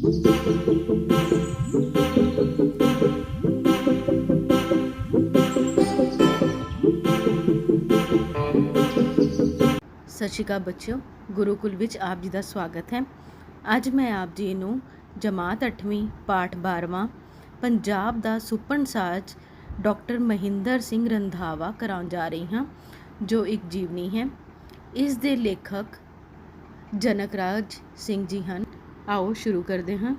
ਸਤਿ ਸ਼੍ਰੀ ਅਕਾਲ ਬੱਚਿਓ, ਗੁਰੂਕੁਲ ਵਿੱਚ ਆਪ ਜੀ ਦਾ ਸਵਾਗਤ ਹੈ। ਅੱਜ ਮੈਂ ਆਪ ਜੀ ਨੂੰ ਜਮਾਤ 8ਵੀਂ ਪਾਠ 12ਵਾਂ ਪੰਜਾਬ ਦਾ ਸੁਪਨ ਸਾਜ ਡਾਕਟਰ ਮਹਿੰਦਰ ਸਿੰਘ ਰੰਧਾਵਾ ਕਰਾਉਣ ਜਾ ਰਹੀ ਹਾਂ, ਜੋ ਇੱਕ ਜੀਵਨੀ ਹੈ। ਇਸ ਦੇ ਲੇਖਕ ਜਨਕ ਰਾਜ ਸਿੰਘ ਜੀ ਹਨ। ਆਓ ਸ਼ੁਰੂ ਕਰਦੇ ਹਾਂ।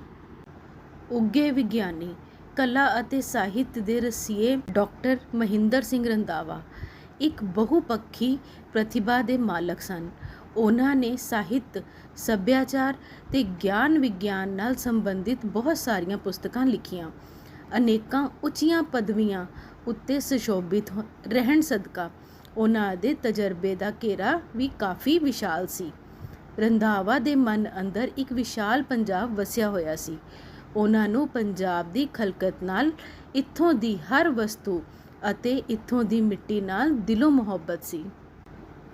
ਉੱਗੇ ਵਿਗਿਆਨੀ, ਕਲਾ ਅਤੇ ਸਾਹਿਤ ਦੇ ਰਸੀਏ ਡਾਕਟਰ ਮਹਿੰਦਰ ਸਿੰਘ ਰੰਧਾਵਾ, ਇੱਕ ਬਹੁਪੱਖੀ ਪ੍ਰਤਿਭਾ ਦੇ ਮਾਲਕ ਸਨ। ਉਹਨਾਂ ਨੇ ਸਾਹਿਤ, ਸੱਭਿਆਚਾਰ ਤੇ ਗਿਆਨ ਵਿਗਿਆਨ ਨਾਲ ਸੰਬੰਧਿਤ ਬਹੁਤ ਸਾਰੀਆਂ ਪੁਸਤਕਾਂ ਲਿਖੀਆਂ। ਅਨੇਕਾਂ ਉੱਚੀਆਂ ਪਦਵੀਆਂ ਉੱਤੇ ਸੁਸ਼ੋਭਿਤ ਹੋ- ਰਹਿਣ ਸਦਕਾ ਉਹਨਾਂ ਦੇ ਤਜਰਬੇ ਦਾ ਘੇਰਾ ਵੀ ਕਾਫੀ ਵਿਸ਼ਾਲ ਸੀ। ਰੰਧਾਵਾ ਦੇ ਮਨ ਅੰਦਰ ਇੱਕ ਵਿਸ਼ਾਲ ਪੰਜਾਬ ਵਸਿਆ ਹੋਇਆ ਸੀ। ਉਹਨਾਂ ਨੂੰ ਪੰਜਾਬ ਦੀ ਖਲਕਤ ਨਾਲ, ਇੱਥੋਂ ਦੀ ਹਰ ਵਸਤੂ ਅਤੇ ਇੱਥੋਂ ਦੀ ਮਿੱਟੀ ਨਾਲ ਦਿਲੋਂ ਮੁਹੱਬਤ ਸੀ।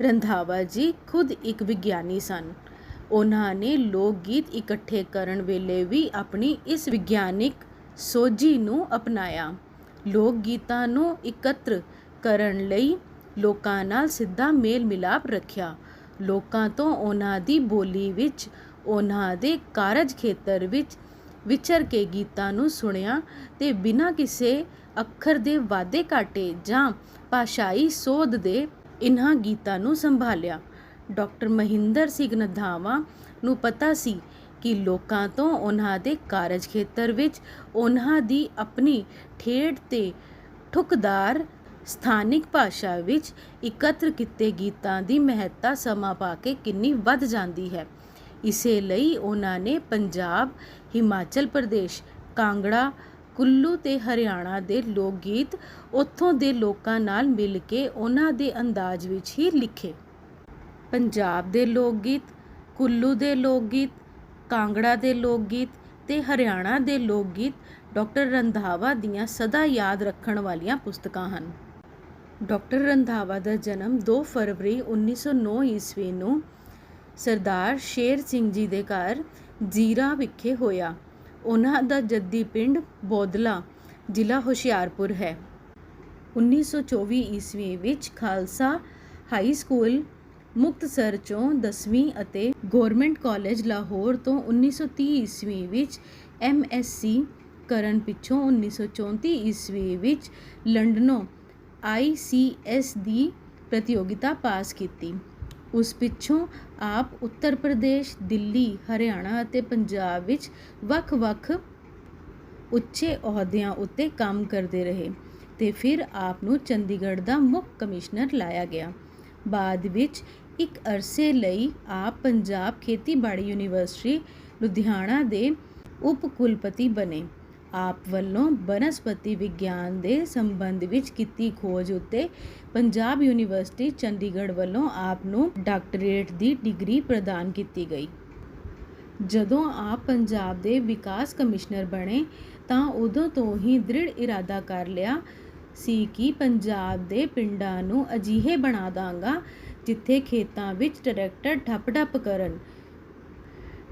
ਰੰਧਾਵਾ ਜੀ ਖੁਦ ਇੱਕ ਵਿਗਿਆਨੀ ਸਨ। ਉਹਨਾਂ ਨੇ ਲੋਕ ਗੀਤ ਇਕੱਠੇ ਕਰਨ ਵੇਲੇ ਵੀ ਆਪਣੀ ਇਸ ਵਿਗਿਆਨਿਕ ਸੋਝੀ ਨੂੰ ਅਪਣਾਇਆ। ਲੋਕ ਗੀਤਾਂ ਨੂੰ ਇਕੱਤਰ ਕਰਨ ਲਈ ਲੋਕਾਂ ਨਾਲ ਸਿੱਧਾ ਮੇਲ ਮਿਲਾਪ ਰੱਖਿਆ। ਲੋਕਾਂ ਤੋਂ ਉਹਨਾਂ ਦੀ ਬੋਲੀ ਵਿੱਚ, ਉਹਨਾਂ ਦੇ ਕਾਰਜ ਖੇਤਰ ਵਿੱਚ ਵਿਚਰ ਕੇ ਗੀਤਾਂ ਨੂੰ ਸੁਣਿਆ ਤੇ ਬਿਨਾਂ ਕਿਸੇ ਅੱਖਰ ਦੇ ਵਾਧੇ ਘਾਟੇ ਜਾਂ ਭਾਸ਼ਾਈ ਸੋਧ ਦੇ ਇਨ੍ਹਾਂ ਗੀਤਾਂ ਨੂੰ ਸੰਭਾਲਿਆ। ਡਾਕਟਰ ਮਹਿੰਦਰ ਸਿੰਘ ਰੰਧਾਵਾ ਨੂੰ ਪਤਾ ਸੀ ਕਿ ਲੋਕਾਂ ਤੋਂ ਉਹਨਾਂ ਦੇ ਕਾਰਜ ਖੇਤਰ ਵਿੱਚ ਉਹਨਾਂ ਦੀ ਆਪਣੀ ਠੇਠ ਤੇ ਠੁਕਦਾਰ ਸਥਾਨਿਕ ਭਾਸ਼ਾ ਵਿੱਚ ਇਕੱਤਰ ਕੀਤੇ ਗੀਤਾਂ ਦੀ ਮਹੱਤਤਾ ਸਮਾਂ ਪਾ ਕੇ ਕਿੰਨੀ ਵੱਧ ਜਾਂਦੀ ਹੈ। ਇਸੇ ਲਈ ਉਹਨਾਂ ਨੇ ਪੰਜਾਬ, ਹਿਮਾਚਲ ਪ੍ਰਦੇਸ਼, ਕਾਂਗੜਾ, ਕੁੱਲੂ ਤੇ ਹਰਿਆਣਾ ਦੇ ਲੋਕ ਗੀਤ ਉੱਥੋਂ ਦੇ ਲੋਕਾਂ ਨਾਲ ਮਿਲ ਕੇ ਉਹਨਾਂ ਦੇ ਅੰਦਾਜ਼ ਵਿੱਚ ਹੀ ਲਿਖੇ। ਪੰਜਾਬ ਦੇ ਲੋਕ ਗੀਤ ਕੁੱਲੂ ਦੇ ਲੋਕ ਗੀਤ ਕਾਂਗੜਾ ਦੇ ਲੋਕ ਗੀਤ ਤੇ ਹਰਿਆਣਾ ਦੇ ਲੋਕ ਗੀਤ ਡਾਕਟਰ ਰੰਧਾਵਾ ਦੀਆਂ ਸਦਾ ਯਾਦ ਰੱਖਣ ਵਾਲੀਆਂ ਪੁਸਤਕਾਂ ਹਨ। ਡਾਕਟਰ ਰੰਧਾਵਾ ਦਾ ਜਨਮ 2 ਫਰਵਰੀ 1909 ਈਸਵੀ ਨੂੰ ਸਰਦਾਰ ਸ਼ੇਰ ਸਿੰਘ ਜੀ ਦੇ ਘਰ ਜੀਰਾ ਵਿਖੇ ਹੋਇਆ। ਉਹਨਾਂ ਦਾ ਜੱਦੀ ਪਿੰਡ ਬੋਦਲਾ ਜ਼ਿਲ੍ਹਾ ਹੁਸ਼ਿਆਰਪੁਰ ਹੈ। 1924 ਈਸਵੀ ਵਿੱਚ ਖਾਲਸਾ ਹਾਈ ਸਕੂਲ ਮੁਕਤਸਰ ਚੋਂ 10ਵੀਂ ਅਤੇ ਗਵਰਨਮੈਂਟ ਕਾਲਜ ਲਾਹੌਰ ਤੋਂ 1930 ਈਸਵੀ ਵਿੱਚ ਐਮਐਸਸੀ ਕਰਨ ਪਿੱਛੋਂ 1934 ਈਸਵੀ ਵਿੱਚ ਲੰਡਨੋਂ ਆਈਸੀਐਸ ਦੀ ਪ੍ਰਤੀਯੋਗਿਤਾ ਪਾਸ ਕੀਤੀ। ਉਸ ਪਿੱਛੋਂ ਆਪ ਉੱਤਰ ਪ੍ਰਦੇਸ਼, ਦਿੱਲੀ, ਹਰਿਆਣਾ ਅਤੇ ਪੰਜਾਬ ਵਿੱਚ ਵੱਖ-ਵੱਖ ਉੱਚੇ ਅਹੁਦਿਆਂ ਉੱਤੇ ਕੰਮ ਕਰਦੇ ਰਹੇ ਤੇ ਫਿਰ ਆਪ ਨੂੰ ਚੰਡੀਗੜ੍ਹ ਦਾ ਮੁੱਖ ਕਮਿਸ਼ਨਰ ਲਾਇਆ ਗਿਆ। ਬਾਅਦ ਵਿੱਚ ਇੱਕ ਅਰਸੇ ਲਈ ਆਪ ਪੰਜਾਬ ਖੇਤੀਬਾੜੀ ਯੂਨੀਵਰਸਿਟੀ ਲੁਧਿਆਣਾ ਦੇ ਉਪ ਕੁਲਪਤੀ ਬਣੇ। ਆਪ ਵੱਲੋਂ ਬਨਸਪਤੀ ਵਿਗਿਆਨ ਦੇ ਸੰਬੰਧ ਵਿੱਚ ਕੀਤੀ ਖੋਜ ਉੱਤੇ ਪੰਜਾਬ ਯੂਨੀਵਰਸਿਟੀ ਚੰਡੀਗੜ੍ਹ ਵੱਲੋਂ ਆਪ ਨੂੰ ਡਾਕਟਰੇਟ ਦੀ ਡਿਗਰੀ ਪ੍ਰਦਾਨ ਕੀਤੀ ਗਈ। ਜਦੋਂ ਆਪ ਪੰਜਾਬ ਦੇ ਵਿਕਾਸ ਕਮਿਸ਼ਨਰ ਬਣੇ ਤਾਂ ਉਦੋਂ ਤੋਂ ਹੀ ਦ੍ਰਿੜ ਇਰਾਦਾ ਕਰ ਲਿਆ ਸੀ ਕਿ ਪੰਜਾਬ ਦੇ ਪਿੰਡਾਂ ਨੂੰ ਅਜਿਹੇ ਬਣਾ ਦਾਂਗਾ ਜਿੱਥੇ ਖੇਤਾਂ ਵਿੱਚ ਟਰੈਕਟਰ ਠੱਪ-ਠੱਪ ਕਰਨ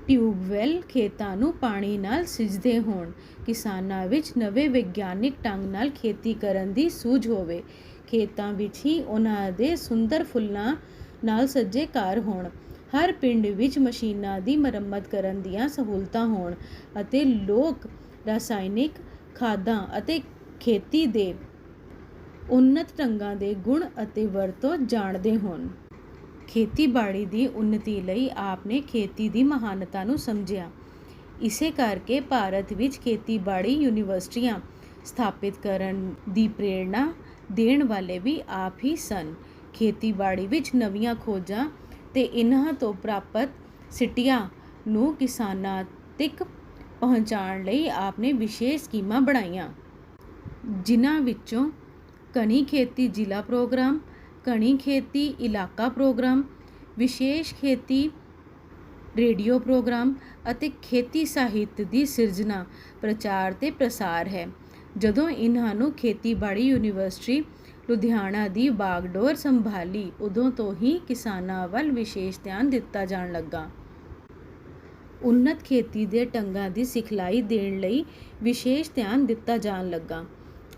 ਟਿਊਬਵੈਲ ਖੇਤਾਂ ਨੂੰ ਪਾਣੀ ਨਾਲ ਸਿੱਝਦੇ ਹੋਣ, ਕਿਸਾਨਾਂ ਵਿੱਚ ਨਵੇਂ ਵਿਗਿਆਨਿਕ ਢੰਗ ਨਾਲ ਖੇਤੀ ਕਰਨ ਦੀ ਸੂਝ ਹੋਵੇ। ਖੇਤਾਂ ਵਿੱਚ ਹੀ ਉਹਨਾਂ ਦੇ ਸੁੰਦਰ ਫੁੱਲਾਂ ਨਾਲ ਸੱਜੇ ਘਰ ਹੋਣ। ਹਰ ਪਿੰਡ ਵਿੱਚ ਮਸ਼ੀਨਾਂ ਦੀ ਮੁਰੰਮਤ ਕਰਨ ਦੀਆਂ ਸਹੂਲਤਾਂ ਹੋਣ ਅਤੇ ਲੋਕ ਰਸਾਇਣਿਕ ਖਾਦਾਂ ਅਤੇ ਖੇਤੀ ਦੇ ਉન્નਤ ਢੰਗਾਂ ਦੇ ਗੁਣ ਅਤੇ ਵਰਤੋਂ ਜਾਣਦੇ ਹੋਣ। ਖੇਤੀਬਾੜੀ ਦੀ ਉੱਨਤੀ ਲਈ ਆਪ ਨੇ ਖੇਤੀ ਦੀ ਮਹਾਨਤਾ ਨੂੰ ਸਮਝਿਆ। ਇਸੇ ਕਰਕੇ ਭਾਰਤ ਵਿੱਚ ਖੇਤੀਬਾੜੀ ਯੂਨੀਵਰਸਿਟੀਆਂ ਸਥਾਪਿਤ ਕਰਨ ਦੀ ਪ੍ਰੇਰਣਾ ਦੇਣ ਵਾਲੇ ਵੀ ਆਪ ਹੀ ਸਨ। ਖੇਤੀਬਾੜੀ ਵਿੱਚ ਨਵੀਆਂ ਖੋਜਾਂ ਤੇ ਇਹਨਾਂ ਤੋਂ ਪ੍ਰਾਪਤ ਸਿੱਟੀਆਂ ਨੂੰ ਕਿਸਾਨਾਂ ਤੱਕ ਪਹੁੰਚਾਉਣ ਲਈ ਆਪ ਨੇ ਵਿਸ਼ੇਸ਼ ਸਕੀਮਾਂ ਬਣਾਈਆਂ। ਜਿਨ੍ਹਾਂ ਵਿੱਚੋਂ ਕਣੀ ਖੇਤੀ ਜ਼ਿਲ੍ਹਾ ਪ੍ਰੋਗਰਾਮ ਘਣੀ ਖੇਤੀ ਇਲਾਕਾ ਪ੍ਰੋਗਰਾਮ, ਵਿਸ਼ੇਸ਼ ਖੇਤੀ ਰੇਡੀਓ ਪ੍ਰੋਗਰਾਮ ਅਤੇ ਖੇਤੀ ਸਾਹਿਤ ਦੀ ਸਿਰਜਣਾ, ਪ੍ਰਚਾਰ ਤੇ ਪ੍ਰਸਾਰ ਹੈ। ਜਦੋਂ ਇਹਨਾਂ ਨੂੰ ਖੇਤੀਬਾੜੀ ਯੂਨੀਵਰਸਿਟੀ ਲੁਧਿਆਣਾ ਦੀ ਬਾਗਡੋਰ ਸੰਭਾਲੀ, ਉਦੋਂ ਤੋਂ ਹੀ ਕਿਸਾਨਾਂ ਵੱਲ ਵਿਸ਼ੇਸ਼ ਧਿਆਨ ਦਿੱਤਾ ਜਾਣ ਲੱਗਾ। ਉન્નਤ ਖੇਤੀ ਦੇ ਢੰਗਾਂ ਦੀ ਸਿਖਲਾਈ ਦੇਣ ਲਈ ਵਿਸ਼ੇਸ਼ ਧਿਆਨ ਦਿੱਤਾ ਜਾਣ ਲੱਗਾ।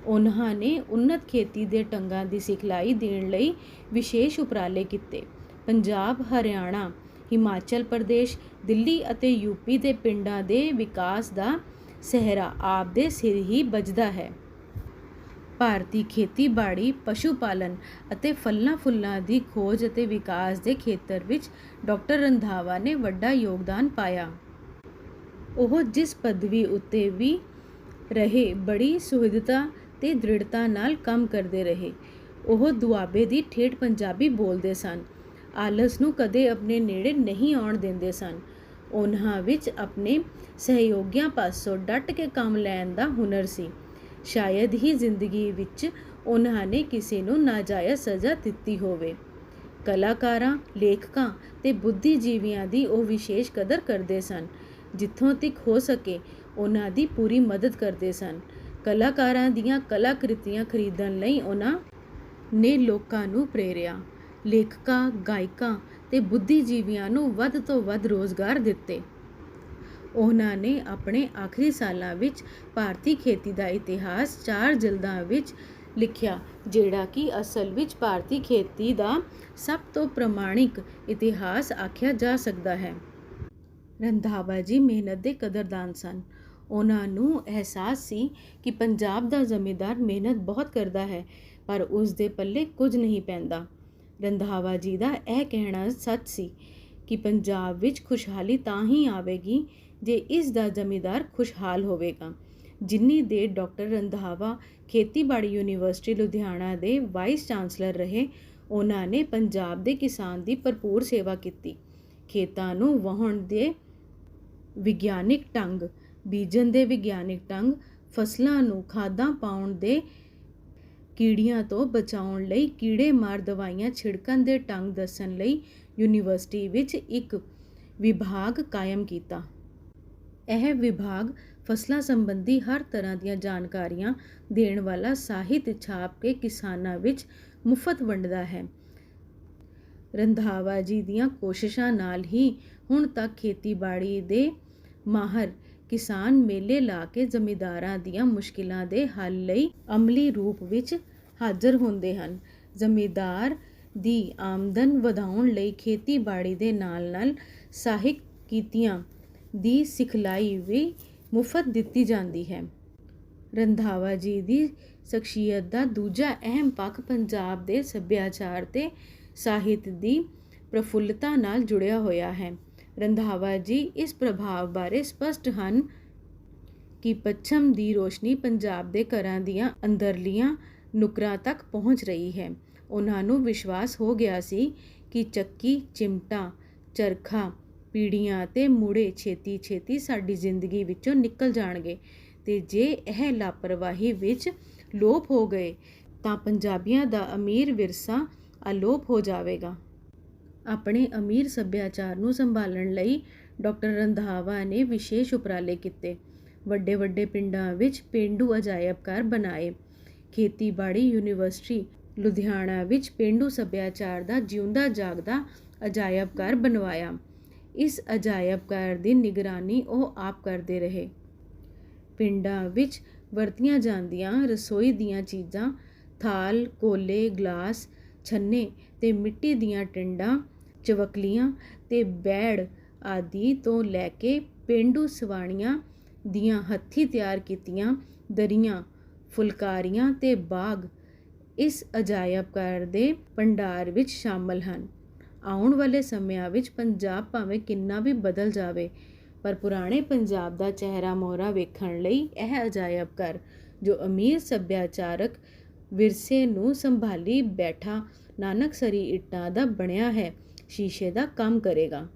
ਉਹਨਾਂ ਨੇ ਉન્નਤ ਖੇਤੀ ਦੇ ਢੰਗਾਂ ਦੀ ਸਿਖਲਾਈ ਦੇਣ ਲਈ ਵਿਸ਼ੇਸ਼ ਉਪਰਾਲੇ ਕੀਤੇ। ਪੰਜਾਬ, ਹਰਿਆਣਾ, ਹਿਮਾਚਲ ਪ੍ਰਦੇਸ਼, ਦਿੱਲੀ ਅਤੇ ਯੂਪੀ ਦੇ ਪਿੰਡਾਂ ਦੇ ਵਿਕਾਸ ਦਾ ਸਹਿਰਾ ਆਪ ਦੇ ਸਿਰ ਹੀ ਵੱਜਦਾ ਹੈ। ਭਾਰਤੀ ਖੇਤੀਬਾੜੀ ਪਸ਼ੂ ਪਾਲਨ ਅਤੇ ਫਲਾਂ ਫੁੱਲਾਂ ਦੀ ਖੋਜ ਅਤੇ ਵਿਕਾਸ ਦੇ ਖੇਤਰ ਵਿੱਚ ਡਾਕਟਰ ਰੰਧਾਵਾ ਨੇ ਵੱਡਾ ਯੋਗਦਾਨ ਪਾਇਆ। ਉਹ ਜਿਸ ਪਦਵੀ ਉੱਤੇ ਵੀ ਰਹੇ, ਬੜੀ ਸੁਹਿਰਦਤਾ ਤੇ ਦ੍ਰਿੜਤਾ ਨਾਲ ਕੰਮ ਕਰਦੇ ਰਹੇ। ਉਹ ਦੁਆਬੇ ਦੀ ਠੇਠ ਪੰਜਾਬੀ ਬੋਲਦੇ ਸਨ। ਆਲਸ ਨੂੰ ਕਦੇ ਆਪਣੇ ਨੇੜੇ ਨਹੀਂ ਆਉਣ ਦਿੰਦੇ ਸਨ। ਉਹਨਾਂ ਵਿੱਚ ਆਪਣੇ ਸਹਿਯੋਗੀਆਂ ਪਾਸੋਂ ਡਟ ਕੇ ਕੰਮ ਲੈਣ ਦਾ ਹੁਨਰ ਸੀ। ਸ਼ਾਇਦ ਹੀ ਜ਼ਿੰਦਗੀ ਵਿੱਚ ਉਹਨਾਂ ਨੇ ਕਿਸੇ ਨੂੰ ਨਾਜਾਇਜ਼ ਸਜ਼ਾ ਦਿੱਤੀ ਹੋਵੇ। ਕਲਾਕਾਰਾਂ, ਲੇਖਕਾਂ ਤੇ ਬੁੱਧੀਜੀਵੀਆਂ ਦੀ ਉਹ ਵਿਸ਼ੇਸ਼ ਕਦਰ ਕਰਦੇ ਸਨ। ਜਿੱਥੋਂ ਤੱਕ ਹੋ ਸਕੇ, ਉਹਨਾਂ ਦੀ ਪੂਰੀ ਮਦਦ ਕਰਦੇ ਸਨ। ਕਲਾਕਾਰਾਂ ਦੀਆਂ ਕਲਾਕ੍ਰਿਤੀਆਂ ਖਰੀਦਣ ਲਈ ਉਹਨਾਂ ਨੇ ਲੋਕਾਂ ਨੂੰ ਪ੍ਰੇਰਿਆ। ਲੇਖਕਾਂ, ਗਾਇਕਾਂ ਤੇ ਬੁੱਧੀਜੀਵੀਆਂ ਨੂੰ ਵੱਧ ਤੋਂ ਵੱਧ ਰੋਜ਼ਗਾਰ ਦਿੱਤੇ। ਉਹਨਾਂ ਨੇ ਆਪਣੇ ਆਖਰੀ ਸਾਲਾਂ ਵਿੱਚ ਭਾਰਤੀ ਖੇਤੀ ਦਾ ਇਤਿਹਾਸ ਚਾਰ ਜਲਦਾਂ ਵਿੱਚ ਲਿਖਿਆ, ਜਿਹੜਾ ਕਿ ਅਸਲ ਵਿੱਚ ਭਾਰਤੀ ਖੇਤੀ ਦਾ ਸਭ ਤੋਂ ਪ੍ਰਮਾਣਿਕ ਇਤਿਹਾਸ ਆਖਿਆ ਜਾ ਸਕਦਾ ਹੈ। ਰੰਧਾਵਾ ਜੀ ਮਿਹਨਤ ਦੇ ਕਦਰਦਾਨ ਸਨ। ਉਹਨਾਂ ਨੂੰ ਅਹਿਸਾਸ ਸੀ ਕਿ ਪੰਜਾਬ ਦਾ ਜ਼ਮੀਂਦਾਰ ਮਿਹਨਤ ਬਹੁਤ ਕਰਦਾ ਹੈ, ਪਰ ਉਸ ਦੇ ਪੱਲੇ ਕੁਝ ਨਹੀਂ ਪੈਂਦਾ। ਰੰਧਾਵਾ ਜੀ ਦਾ ਇਹ ਕਹਿਣਾ ਸੱਚ ਸੀ ਕਿ ਪੰਜਾਬ ਵਿੱਚ ਖੁਸ਼ਹਾਲੀ ਤਾਂ ਹੀ ਆਵੇਗੀ ਜੇ ਇਸ ਦਾ ਜ਼ਮੀਂਦਾਰ ਖੁਸ਼ਹਾਲ ਹੋਵੇਗਾ। ਜਿੰਨੀ ਦੇਰ ਡਾਕਟਰ ਰੰਧਾਵਾ ਖੇਤੀਬਾੜੀ ਯੂਨੀਵਰਸਿਟੀ ਲੁਧਿਆਣਾ ਦੇ ਵਾਈਸ ਚਾਂਸਲਰ ਰਹੇ, ਉਹਨਾਂ ਨੇ ਪੰਜਾਬ ਦੇ ਕਿਸਾਨ ਦੀ ਭਰਪੂਰ ਸੇਵਾ ਕੀਤੀ। ਖੇਤਾਂ ਨੂੰ ਵਾਹਣ ਦੇ ਵਿਗਿਆਨਿਕ ਢੰਗ ਬੀਜਣ ਦੇ ਵਿਗਿਆਨਿਕ ਢੰਗ ਫਸਲਾਂ ਨੂੰ ਖਾਦਾਂ ਪਾਉਣ ਦੇ ਕੀੜੀਆਂ ਤੋਂ ਬਚਾਉਣ ਲਈ ਕੀੜੇ ਮਾਰ ਦਵਾਈਆਂ ਛਿੜਕਣ ਦੇ ਢੰਗ ਦੱਸਣ ਲਈ ਯੂਨੀਵਰਸਿਟੀ ਵਿੱਚ ਇੱਕ ਵਿਭਾਗ ਕਾਇਮ ਕੀਤਾ। ਇਹ ਵਿਭਾਗ ਫਸਲਾਂ ਸੰਬੰਧੀ ਹਰ ਤਰ੍ਹਾਂ ਦੀਆਂ ਜਾਣਕਾਰੀਆਂ ਦੇਣ ਵਾਲਾ ਸਾਹਿਤ ਛਾਪ ਕੇ ਕਿਸਾਨਾਂ ਵਿੱਚ ਮੁਫਤ ਵੰਡਦਾ ਹੈ। ਰੰਧਾਵਾ ਜੀ ਦੀਆਂ ਕੋਸ਼ਿਸ਼ਾਂ ਨਾਲ ਹੀ ਹੁਣ ਤੱਕ ਖੇਤੀਬਾੜੀ ਦੇ ਮਾਹਰ ਕਿਸਾਨ ਮੇਲੇ ਲਾ ਕੇ ਜ਼ਮੀਂਦਾਰਾਂ ਦੀਆਂ ਮੁਸ਼ਕਿਲਾਂ ਦੇ ਹੱਲ ਲਈ ਅਮਲੀ ਰੂਪ ਵਿੱਚ ਹਾਜ਼ਰ ਹੁੰਦੇ ਹਨ। ਜ਼ਮੀਂਦਾਰ ਦੀ ਆਮਦਨ ਵਧਾਉਣ ਲਈ ਖੇਤੀਬਾੜੀ ਦੇ ਨਾਲ-ਨਾਲ ਸਹਾਇਕ ਕੀਤੀਆਂ ਦੀ ਸਿਖਲਾਈ ਵੀ ਮੁਫਤ ਦਿੱਤੀ ਜਾਂਦੀ ਹੈ। ਰੰਧਾਵਾ ਜੀ ਦੀ ਸ਼ਖਸੀਅਤ ਦਾ ਦੂਜਾ ਅਹਿਮ ਪੱਖ ਪੰਜਾਬ ਦੇ ਸੱਭਿਆਚਾਰ ਤੇ ਸਾਹਿਤ ਦੀ ਪ੍ਰਫੁੱਲਤਾ ਨਾਲ ਜੁੜਿਆ ਹੋਇਆ ਹੈ। ਰੰਧਾਵਾ ਜੀ ਇਸ ਪ੍ਰਭਾਵ ਬਾਰੇ ਸਪਸ਼ਟ ਹਨ ਕਿ ਪੱਛਮ ਦੀ ਰੋਸ਼ਨੀ ਪੰਜਾਬ ਦੇ ਘਰਾਂ ਦੀਆਂ ਅੰਦਰਲੀਆਂ ਨੁਕਰਾਂ ਤੱਕ ਪਹੁੰਚ ਰਹੀ ਹੈ। ਉਹਨਾਂ ਨੂੰ ਵਿਸ਼ਵਾਸ ਹੋ ਗਿਆ ਸੀ ਕਿ ਚੱਕੀ, ਚਿਮਟਾ, ਚਰਖਾ, ਪੀੜੀਆਂ ਤੇ ਮੁੜੇ ਛੇਤੀ ਛੇਤੀ ਸਾਡੀ ਜ਼ਿੰਦਗੀ ਵਿੱਚੋਂ ਨਿਕਲ ਜਾਣਗੇ ਤੇ ਜੇ ਇਹ ਲਾਪਰਵਾਹੀ ਵਿੱਚ ਲੋਪ ਹੋ ਗਏ ਤਾਂ ਪੰਜਾਬੀਆਂ ਦਾ ਅਮੀਰ ਵਿਰਸਾ ਅਲੋਪ ਹੋ ਜਾਵੇਗਾ। ਆਪਣੇ ਅਮੀਰ ਸੱਭਿਆਚਾਰ ਨੂੰ ਸੰਭਾਲਣ ਲਈ ਡਾਕਟਰ ਰੰਧਾਵਾ ਨੇ ਵਿਸ਼ੇਸ਼ ਉਪਰਾਲੇ ਕੀਤੇ। ਵੱਡੇ ਵੱਡੇ ਪਿੰਡਾਂ ਵਿੱਚ ਪਿੰਡੂ ਅਜਾਇਬ ਘਰ ਬਣਾਏ। ਖੇਤੀਬਾੜੀ ਯੂਨੀਵਰਸਿਟੀ ਲੁਧਿਆਣਾ ਵਿੱਚ ਪਿੰਡੂ ਸੱਭਿਆਚਾਰ ਦਾ ਜਿਉਂਦਾ ਜਾਗਦਾ ਅਜਾਇਬ ਘਰ ਬਣਵਾਇਆ। ਇਸ ਅਜਾਇਬ ਘਰ ਦੀ ਨਿਗਰਾਨੀ ਉਹ ਆਪ ਕਰਦੇ ਰਹੇ। ਪਿੰਡਾਂ ਵਿੱਚ ਵਰਤੀਆਂ ਜਾਂਦੀਆਂ ਰਸੋਈ ਦੀਆਂ ਚੀਜ਼ਾਂ, ਥਾਲ, ਕੋਲੇ, ਗਲਾਸ, ਛੰਨੇ ਤੇ ਮਿੱਟੀ ਦੀਆਂ ਟਿੰਡਾਂ ਚਵਕਲੀਆਂ ਤੇ ਬੈੜ ਆਦਿ ਤੋਂ ਲੈ ਕੇ ਪੇਂਡੂ ਸਵਾਣੀਆਂ ਦੀਆਂ ਹੱਥੀਂ ਤਿਆਰ ਕੀਤੀਆਂ ਦਰੀਆਂ, ਫੁਲਕਾਰੀਆਂ ਤੇ ਬਾਗ ਇਸ ਅਜਾਇਬ ਘਰ ਦੇ ਭੰਡਾਰ ਵਿੱਚ ਸ਼ਾਮਲ ਹਨ। ਆਉਣ ਵਾਲੇ ਸਮਿਆਂ ਵਿੱਚ ਪੰਜਾਬ ਭਾਵੇਂ ਕਿੰਨਾ ਵੀ ਬਦਲ ਜਾਵੇ, ਪਰ ਪੁਰਾਣੇ ਪੰਜਾਬ ਦਾ ਚਿਹਰਾ ਮੋਹਰਾ ਵੇਖਣ ਲਈ ਇਹ ਅਜਾਇਬ ਘਰ, ਜੋ ਅਮੀਰ ਸੱਭਿਆਚਾਰਕ ਵਿਰਸੇ ਨੂੰ ਸੰਭਾਲੀ ਬੈਠਾ ਨਾਨਕਸਰੀ ਇੱਟਾਂ ਦਾ ਬਣਿਆ ਹੈ ਸ਼ੀਸ਼ੇ ਦਾ ਕੰਮ ਕਰੇਗਾ।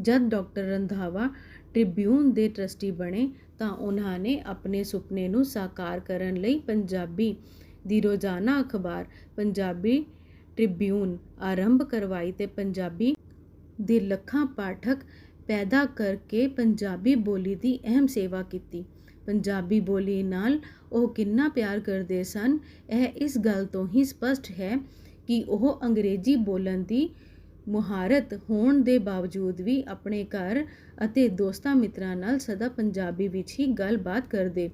ਜਦ ਡਾਕਟਰ ਰੰਧਾਵਾ ਟ੍ਰਿਬਿਊਨ ਦੇ ਟਰਸਟੀ ਬਣੇ ਤਾਂ ਉਹਨਾਂ ਨੇ ਆਪਣੇ ਸੁਪਨੇ ਨੂੰ ਸਾਕਾਰ ਕਰਨ ਲਈ ਪੰਜਾਬੀ ਦੀ ਰੋਜ਼ਾਨਾ ਅਖਬਾਰ, ਪੰਜਾਬੀ ਟ੍ਰਿਬਿਊਨ ਆਰੰਭ ਕਰਵਾਈ ਤੇ ਪੰਜਾਬੀ ਦੇ ਲੱਖਾਂ ਪਾਠਕ ਪੈਦਾ ਕਰਕੇ ਪੰਜਾਬੀ ਬੋਲੀ ਦੀ ਅਹਿਮ ਸੇਵਾ ਕੀਤੀ। ਪੰਜਾਬੀ ਬੋਲੀ ਨਾਲ ਉਹ ਕਿੰਨਾ ਪਿਆਰ ਕਰਦੇ ਸਨ, ਇਹ ਇਸ ਗੱਲ ਤੋਂ ਹੀ ਸਪਸ਼ਟ ਹੈ ਕਿ ਉਹ ਅੰਗਰੇਜ਼ੀ ਬੋਲਣ ਦੀ ਮੁਹਾਰਤ ਹੋਣ ਦੇ ਬਾਵਜੂਦ ਵੀ ਆਪਣੇ ਘਰ ਅਤੇ ਦੋਸਤਾਂ ਮਿੱਤਰਾਂ ਨਾਲ ਸਦਾ ਪੰਜਾਬੀ ਵਿੱਚ ਹੀ ਗੱਲਬਾਤ ਕਰਦੇ,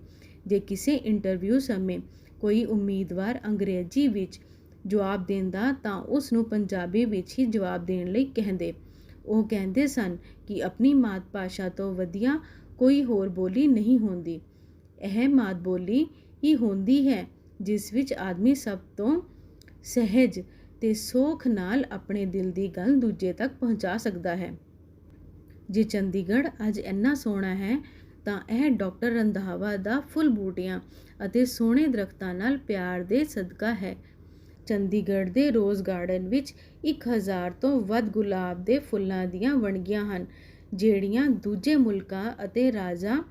ਜੇ ਕਿਸੇ ਇੰਟਰਵਿਊ ਸਮੇਂ ਕੋਈ ਉਮੀਦਵਾਰ ਅੰਗਰੇਜ਼ੀ ਵਿੱਚ ਜਵਾਬ ਦਿੰਦਾ ਤਾਂ ਉਸ ਨੂੰ ਪੰਜਾਬੀ ਵਿੱਚ ਹੀ ਜਵਾਬ ਦੇਣ ਲਈ ਕਹਿੰਦੇ। ਉਹ ਕਹਿੰਦੇ ਸਨ ਕਿ ਆਪਣੀ ਮਾਤ ਭਾਸ਼ਾ ਤੋਂ ਵਧੀਆ ਕੋਈ ਹੋਰ ਬੋਲੀ ਨਹੀਂ ਹੁੰਦੀ। ਇਹ ਮਾਤ ਬੋਲੀ ਹੀ ਹੁੰਦੀ ਹੈ, ਜਿਸ ਵਿੱਚ ਆਦਮੀ ਸਭ ਤੋਂ ਸਹਿਜ ਤੇ ਸੋਖ ਨਾਲ ਆਪਣੇ ਦਿਲ ਦੀ ਗੱਲ ਦੂਜੇ ਤੱਕ ਪਹੁੰਚਾ ਸਕਦਾ ਹੈ। ਜੇ ਚੰਡੀਗੜ੍ਹ ਅੱਜ ਇੰਨਾ ਸੋਹਣਾ ਹੈ, ਤਾਂ ਇਹ ਡਾਕਟਰ ਰੰਧਾਵਾ ਦਾ ਫੁੱਲ ਬੂਟੀਆਂ ਅਤੇ ਸੋਹਣੇ ਦਰਖਤਾਂ ਨਾਲ ਪਿਆਰ ਦੇ ਸਦਕਾ ਹੈ। ਚੰਡੀਗੜ੍ਹ ਦੇ ਰੋਜ਼ ਗਾਰਡਨ ਵਿੱਚ 1000 ਤੋਂ ਵੱਧ ਗੁਲਾਬ ਦੇ ਫੁੱਲਾਂ ਦੀਆਂ ਵਣਗੀਆਂ ਹਨ, ਜਿਹੜੀਆਂ ਦੂਜੇ ਮੁਲਕਾਂ ਅਤੇ ਰਾਜਾਂ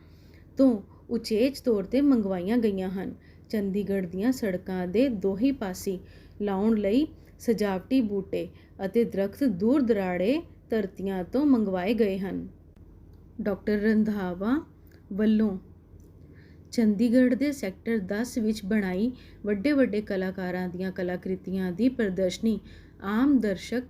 ਤੋਂ ਉਚੇਚ ਤੌਰ ਤੇ ਮੰਗਵਾਈਆਂ ਗਈਆਂ ਹਨ। ਚੰਡੀਗੜ੍ਹ ਦੀਆਂ ਸੜਕਾਂ ਦੇ ਦੋਹੀ ਪਾਸੇ ਲਾਉਣ ਲਈ ਸਜਾਵਟੀ ਬੂਟੇ ਅਤੇ ਦਰਖਤ ਦੂਰ ਦਰਾੜੇ ਧਰਤੀਆਂ ਤੋਂ ਮੰਗਵਾਏ ਗਏ ਹਨ। ਡਾਕਟਰ ਰੰਧਾਵਾ ਵੱਲੋਂ ਚੰਡੀਗੜ੍ਹ ਦੇ ਸੈਕਟਰ 10 ਵਿੱਚ ਬਣਾਈ ਵੱਡੇ ਵੱਡੇ ਕਲਾਕਾਰਾਂ ਦੀਆਂ ਕਲਾਕ੍ਰਿਤੀਆਂ ਦੀ ਪ੍ਰਦਰਸ਼ਨੀ ਆਮ ਦਰਸ਼ਕ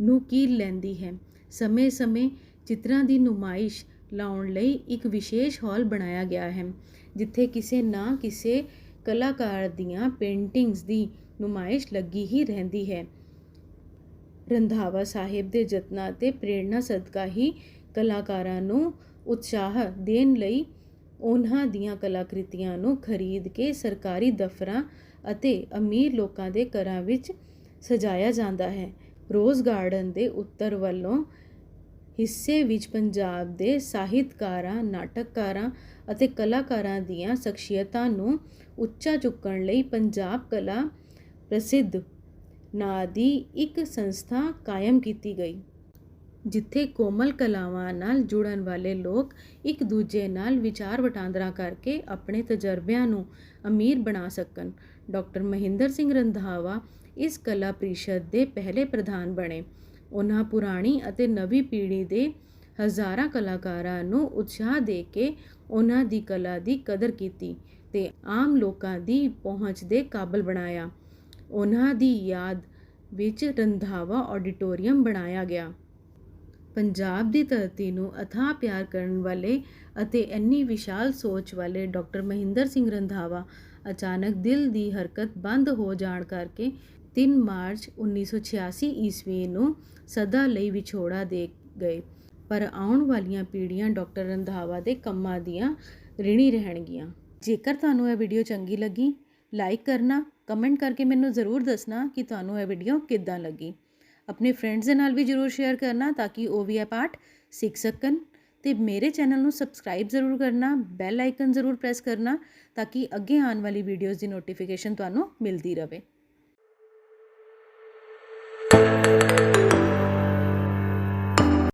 ਨੂੰ ਕੀ ਲੈਂਦੀ ਹੈ? ਸਮੇਂ-ਸਮੇਂ ਚਿੱਤਰਾਂ ਦੀ ਨੁਮਾਇਸ਼ ਲਾਉਣ ਲਈ ਇੱਕ ਵਿਸ਼ੇਸ਼ ਹਾਲ ਬਣਾਇਆ ਗਿਆ ਹੈ, ਜਿੱਥੇ ਕਿਸੇ ਨਾ ਕਿਸੇ ਕਲਾਕਾਰ ਦੀਆਂ ਪੇਂਟਿੰਗਸ ਦੀ ਨੁਮਾਇਸ਼ ਲੱਗੀ ਹੀ ਰਹਿੰਦੀ ਹੈ। ਰੰਧਾਵਾ ਸਾਹਿਬ ਦੇ ਯਤਨਾਂ ਤੇ ਪ੍ਰੇਰਣਾ ਸਦਕਾ ਹੀ ਕਲਾਕਾਰਾਂ ਨੂੰ ਉਤਸ਼ਾਹ ਦੇਣ ਲਈ ਉਹਨਾਂ ਦੀਆਂ ਕਲਾਕ੍ਰਿਤੀਆਂ ਨੂੰ ਖਰੀਦ ਕੇ ਸਰਕਾਰੀ ਦਫ਼ਤਰਾਂ ਅਤੇ ਅਮੀਰ ਲੋਕਾਂ ਦੇ ਘਰਾਂ ਵਿੱਚ ਸਜਾਇਆ ਜਾਂਦਾ ਹੈ। ਰੋਜ਼ ਗਾਰਡਨ ਦੇ ਉੱਤਰ ਵੱਲੋਂ ਹਿੱਸੇ ਵਿੱਚ ਪੰਜਾਬ ਦੇ ਸਾਹਿਤਕਾਰਾਂ, ਨਾਟਕਕਾਰਾਂ ਅਤੇ ਕਲਾਕਾਰਾਂ ਦੀਆਂ ਸ਼ਖਸੀਅਤਾਂ ਨੂੰ ਉੱਚਾ ਚੁੱਕਣ ਲਈ ਪੰਜਾਬ ਕਲਾ ਪ੍ਰਸਿੱਧ ਨਾਂ ਦੀ ਇੱਕ ਸੰਸਥਾ ਕਾਇਮ ਕੀਤੀ ਗਈ, ਜਿੱਥੇ ਕੋਮਲ ਕਲਾਵਾਂ ਨਾਲ ਜੁੜਨ ਵਾਲੇ ਲੋਕ ਇੱਕ ਦੂਜੇ ਨਾਲ ਵਿਚਾਰ ਵਟਾਂਦਰਾ ਕਰਕੇ ਆਪਣੇ ਤਜਰਬਿਆਂ ਨੂੰ ਅਮੀਰ ਬਣਾ ਸਕਣ। ਡਾਕਟਰ ਮਹਿੰਦਰ ਸਿੰਘ ਰੰਧਾਵਾ ਇਸ ਕਲਾ ਪ੍ਰੀਸ਼ਦ ਦੇ ਪਹਿਲੇ ਪ੍ਰਧਾਨ ਬਣੇ। ਉਹਨਾਂ ਪੁਰਾਣੀ ਅਤੇ ਨਵੀਂ ਪੀੜ੍ਹੀ ਦੇ ਹਜ਼ਾਰਾਂ ਕਲਾਕਾਰਾਂ ਨੂੰ ਉਤਸ਼ਾਹ ਦੇ ਕੇ ਉਹਨਾਂ ਦੀ ਕਲਾ ਦੀ ਕਦਰ ਕੀਤੀ ਤੇ ਆਮ ਲੋਕਾਂ ਦੀ ਪਹੁੰਚ ਦੇ ਕਾਬਲ ਬਣਾਇਆ। ਉਹਨਾਂ ਦੀ ਯਾਦ ਵਿੱਚ ਰੰਧਾਵਾ ਆਡੀਟੋਰੀਅਮ ਬਣਾਇਆ ਗਿਆ। ਪੰਜਾਬ ਦੀ ਧਰਤੀ ਨੂੰ ਅਥਾਹ ਪਿਆਰ ਕਰਨ ਵਾਲੇ ਅਤੇ ਇੰਨੀ ਵਿਸ਼ਾਲ ਸੋਚ ਵਾਲੇ ਡਾਕਟਰ ਮਹਿੰਦਰ ਸਿੰਘ ਰੰਧਾਵਾ ਅਚਾਨਕ ਦਿਲ ਦੀ ਹਰਕਤ ਬੰਦ ਹੋ ਜਾਣ ਕਰਕੇ 3 ਮਾਰਚ 1986 ਈਸਵੀ ਨੂੰ ਸਦਾ ਲਈ ਵਿਛੋੜਾ ਦੇ ਗਏ। ਪਰ ਆਉਣ ਵਾਲੀਆਂ ਪੀੜ੍ਹੀਆਂ ਡਾਕਟਰ ਰੰਧਾਵਾ ਦੇ ਕੰਮਾਂ ਦੀਆਂ ਰਿਣੀ ਰਹਿਣਗੀਆਂ। ਜੇਕਰ ਤੁਹਾਨੂੰ ਇਹ ਵੀਡੀਓ ਚੰਗੀ ਲੱਗੀ, ਲਾਈਕ ਕਰਨਾ ਕਮੈਂਟ ਕਰਕੇ ਮੈਨੂੰ ਜ਼ਰੂਰ ਦੱਸਣਾ ਕਿ ਤੁਹਾਨੂੰ ਇਹ ਵੀਡੀਓ ਕਿੱਦਾਂ ਲੱਗੀ। ਆਪਣੇ ਫਰੈਂਡਸ ਦੇ ਨਾਲ ਵੀ ਜਰੂਰ ਸ਼ੇਅਰ ਕਰਨਾ ਤਾਂ ਕਿ ਉਹ ਵੀ ਇਹ ਪਾਠ ਸਿੱਖ ਸਕਣ। ਤੇ ਮੇਰੇ ਚੈਨਲ ਨੂੰ ਸਬਸਕ੍ਰਾਈਬ ਜ਼ਰੂਰ ਕਰਨਾ ਬੈਲ ਆਈਕਨ ਜ਼ਰੂਰ ਪ੍ਰੈਸ ਕਰਨਾ ਤਾਂ ਕਿ ਅੱਗੇ ਆਉਣ ਵਾਲੀ ਵੀਡੀਓਜ਼ ਦੀ ਨੋਟੀਫਿਕੇਸ਼ਨ ਤੁਹਾਨੂੰ ਮਿਲਦੀ ਰਹੇ।